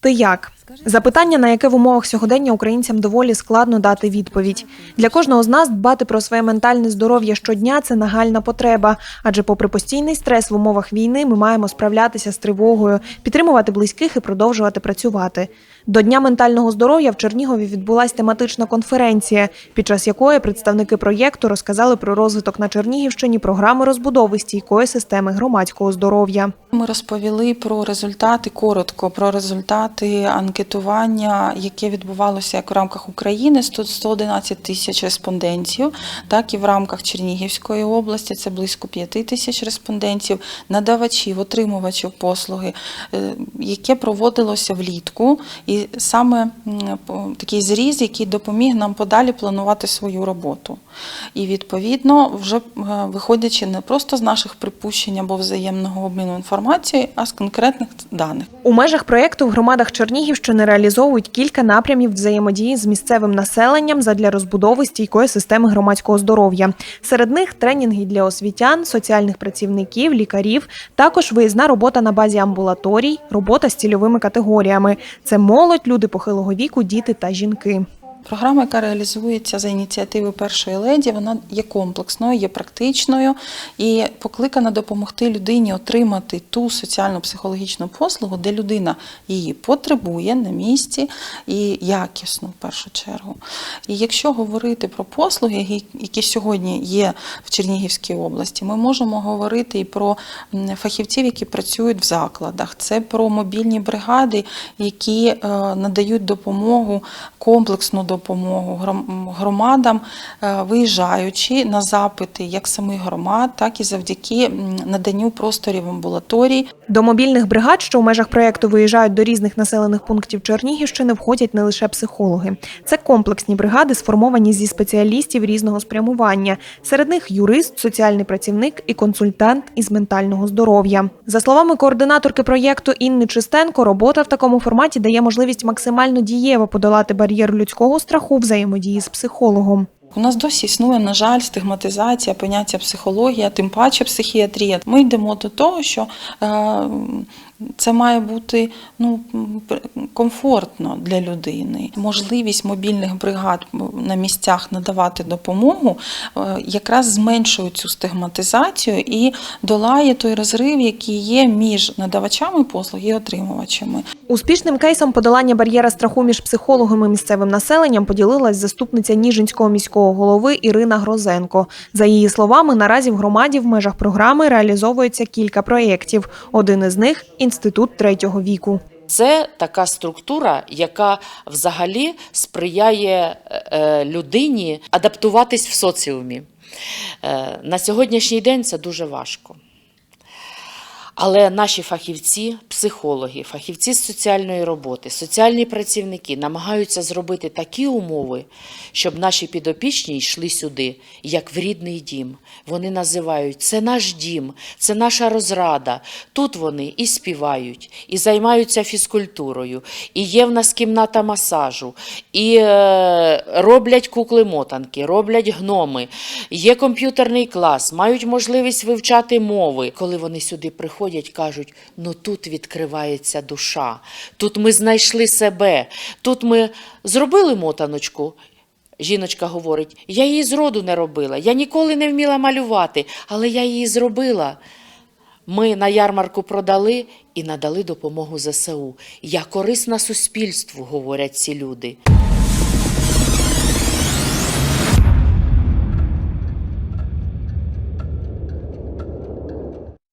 Ти як? Запитання, на яке в умовах сьогодення українцям доволі складно дати відповідь. Для кожного з нас дбати про своє ментальне здоров'я щодня це нагальна потреба. Адже, попри постійний стрес в умовах війни, ми маємо справлятися з тривогою, підтримувати близьких і продовжувати працювати. До Дня ментального здоров'я в Чернігові відбулася тематична конференція, під час якої представники проєкту розказали про розвиток на Чернігівщині програми розбудови стійкої системи громадського здоров'я. Ми розповіли про результати коротко, про результати анкетування, яке відбувалося як в рамках України 100 111 тисяч респондентів, так і в рамках Чернігівської області це близько 5 тисяч респондентів, надавачів, отримувачів послуги, е, яке проводилося влітку, і саме по- такий зріз, який допоміг нам подалі планувати свою роботу. І відповідно, вже е, виходячи не просто з наших припущень або взаємного обміну інформацією, а з конкретних даних. У межах проєкту в громадах Чернігівщини реалізовують кілька напрямів взаємодії з місцевим населенням задля розбудови стійкої системи громадського здоров'я. Серед них тренінги для освітян, соціальних працівників, лікарів, також виїзна робота на базі амбулаторій, робота з цільовими категоріями. Це молодь, люди похилого віку, діти та жінки. Програма, яка реалізується за ініціативи першої леді, вона є комплексною, є практичною і покликана допомогти людині отримати ту соціально-психологічну послугу, де людина її потребує на місці і якісно в першу чергу. І якщо говорити про послуги, які- які сьогодні є в Чернігівській області, ми можемо говорити і про фахівців, які працюють в закладах. Це про мобільні бригади, які е, надають допомогу, комплексну допомогу гром- громадам, е, виїжджаючи на запити як самих громад, так і завдяки наданню просторів амбулаторій. До мобільних бригад, що у межах проєкту виїжджають до різних населених пунктів Чернігівщини, входять не лише психологи. Це комплексні бригади, сформовані зі спеціалістів різного спрямування. Серед них юрист, соціальний працівник і консультант із ментального здоров'я. За словами координаторки проєкту Інни Чистенко, робота в такому форматі дає можливість максимально дієво подолати бар'єр людського страху взаємодії з психологом. У нас досі існує, на жаль, стигматизація, поняття психологія, тим паче психіатрія. Ми йдемо до того, що е, це має бути ну, комфортно для людини. Можливість мобільних бригад на місцях надавати допомогу е, якраз зменшує цю стигматизацію і долає той розрив, який є між надавачами послуг і отримувачами. Успішним кейсом подолання бар'єра страху між психологом і місцевим населенням поділилась заступниця Ніжинського міського голови Ірина Грозенко. За її словами, наразі в громаді в межах програми реалізовується кілька проєктів. Один із них інститут третього віку. Це така структура, яка взагалі сприяє е, людині адаптуватись в соціумі. Е, На сьогоднішній день це дуже важко. Але наші фахівці, психологи, фахівці з соціальної роботи, соціальні працівники намагаються зробити такі умови, щоб наші підопічні йшли сюди, як в рідний дім. Вони називають це наш дім, це наша розрада. Тут вони і співають, і займаються фізкультурою, і є в нас кімната масажу, і е, роблять кукли-мотанки, роблять гноми, є комп'ютерний клас, мають можливість вивчати мови. Коли вони сюди приходять, кажуть: ну тут відкривається душа, тут ми знайшли себе, тут ми зробили мотаночку. Жіночка говорить: я її зроду не робила, я ніколи не вміла малювати, але я її зробила. Ми на ярмарку продали і надали допомогу ЗСУ. Я корисна суспільству, говорять ці люди.